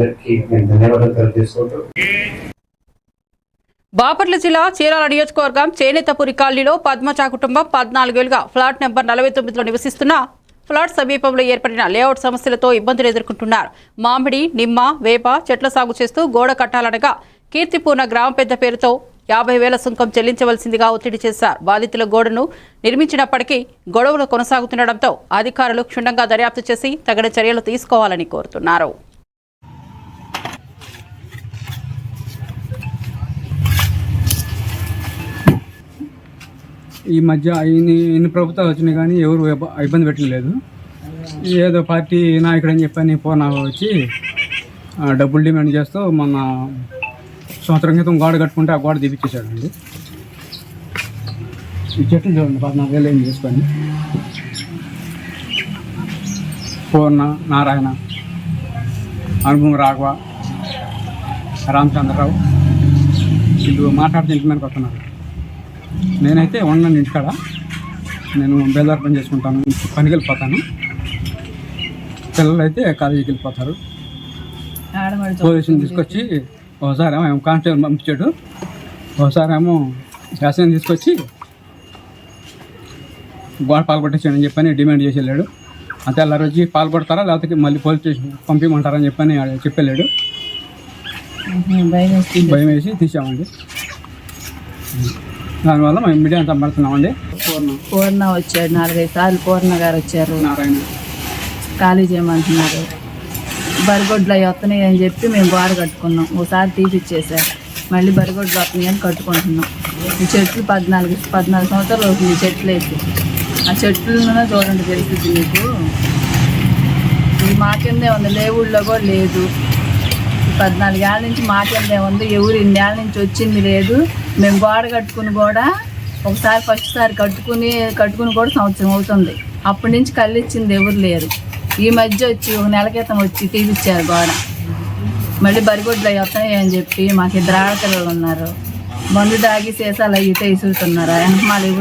అందరికీ నేను ధన్యవాదాలు తెలియజేసుకుంటూ బాపట్ల జిల్లా చీరాల నియోజకవర్గం చేనేతపురి కాలనీలో పద్మచా కుటుంబం పద్నాలుగేళ్ళుగా ఫ్లాట్ నెంబర్ నలభై తొమ్మిదిలో నివసిస్తున్న ఫ్లాట్ సమీపంలో ఏర్పడిన లేఅవుట్ సమస్యలతో ఇబ్బందులు ఎదుర్కొంటున్నారు. మామిడి నిమ్మ వేప చెట్ల సాగు చేస్తూ గోడ కట్టాలనగా కీర్తిపూర్ణ గ్రామ పెద్ద పేరుతో యాభై వేల సుంకం చెల్లించవలసిందిగా ఒత్తిడి చేశారు. బాధితుల గోడను నిర్మించినప్పటికీ గొడవలు కొనసాగుతుండటంతో అధికారులు క్షుణ్ణంగా దర్యాప్తు చేసి తగిన చర్యలు తీసుకోవాలని కోరుతున్నారు. ఈ మధ్య ఇన్ని ఇన్ని ప్రభుత్వాలు వచ్చినాయి కానీ ఎవరు ఇబ్బంది పెట్టలేదు. ఏదో పార్టీ నాయకుడు అని చెప్పని పోనా వచ్చి డబ్బులు డిమాండ్ చేస్తూ మొన్న సంవత్సరం క్రితం గోడ కట్టుకుంటే ఆ గోడ తీపిచ్చేసాడండి ఈ చెట్లు చూడండి పద్నాలుగు వేలు ఏం చేసుకొని పూర్ణ నారాయణ అనుభవం రాఘవ రామచంద్రరావు వీళ్ళు మాట్లాడితే ఇంటి మీదకి వస్తున్నారు నేనైతే ఉన్నాను ఇంటికాడ నేను బేదార్ పని చేసుకుంటాను పనికి వెళ్ళిపోతాను. పిల్లలు అయితే కాలేజీకి వెళ్ళిపోతారు. పోలీసుని తీసుకొచ్చి ఒకసారి ఏమో కానిస్టేబుల్ పంపించాడు. ఒకసారి ఏమో శాసనం తీసుకొచ్చి గోడ పాల్గొట్టేసాడని చెప్పని డిమాండ్ చేసి వెళ్ళాడు. అంతే అలా రోజు పాల్గొడతారా లేకపోతే మళ్ళీ పోలీస్ స్టేషన్ పంపించమంటారని చెప్పని ఆడ చెప్పెళ్ళాడు భయం వేసి తీసామండి. దానివల్ల మేము మీడియా అంతా పడుతున్నామండి పూర్ణ. వచ్చాడు. నాలుగైదు సార్లు పూర్ణ గారు వచ్చారు. నారాయణ. ఖాళీ చేయమంటున్నారు. బరిగొడ్లు అవి వస్తున్నాయి అని చెప్పి మేము గోడ కట్టుకున్నాం. ఒకసారి తీపిచ్చేసారు. మళ్ళీ బరిగొడ్లు వస్తున్నాయి అని కట్టుకుంటున్నాం. ఈ చెట్లు పద్నాలుగు పద్నాలుగు సంవత్సరాలు అవుతుంది ఈ చెట్లు వేసి ఆ చెట్లను చూడండి పరిస్థితి మీకు. ఇది మా కిందే ఉంది. లేవుల్లో కూడా లేదు. పద్నాలుగేళ్ళ నుంచి మా ఉంది ఎవరు ఇన్నేళ్ళ నుంచి వచ్చింది లేదు. మేము గోడ కట్టుకుని కూడా ఒకసారి ఫస్ట్ సారి కట్టుకుని కట్టుకుని కూడా సంవత్సరం అవుతుంది. అప్పటి నుంచి కళ్ళు ఇచ్చింది ఎవరు లేరు. ఈ మధ్య వచ్చి ఒక నెల క్రితం వచ్చి తీపిచ్చారు గోడ. మళ్ళీ బరిగొడ్లు అవి వస్తాయి అని చెప్పి మాకు ఇద్దరు ఆడపిల్లలు ఉన్నారు. మందు దాగి సీసాలు అవి ఇసురుతున్నారు. వెనకమాల ఎవరు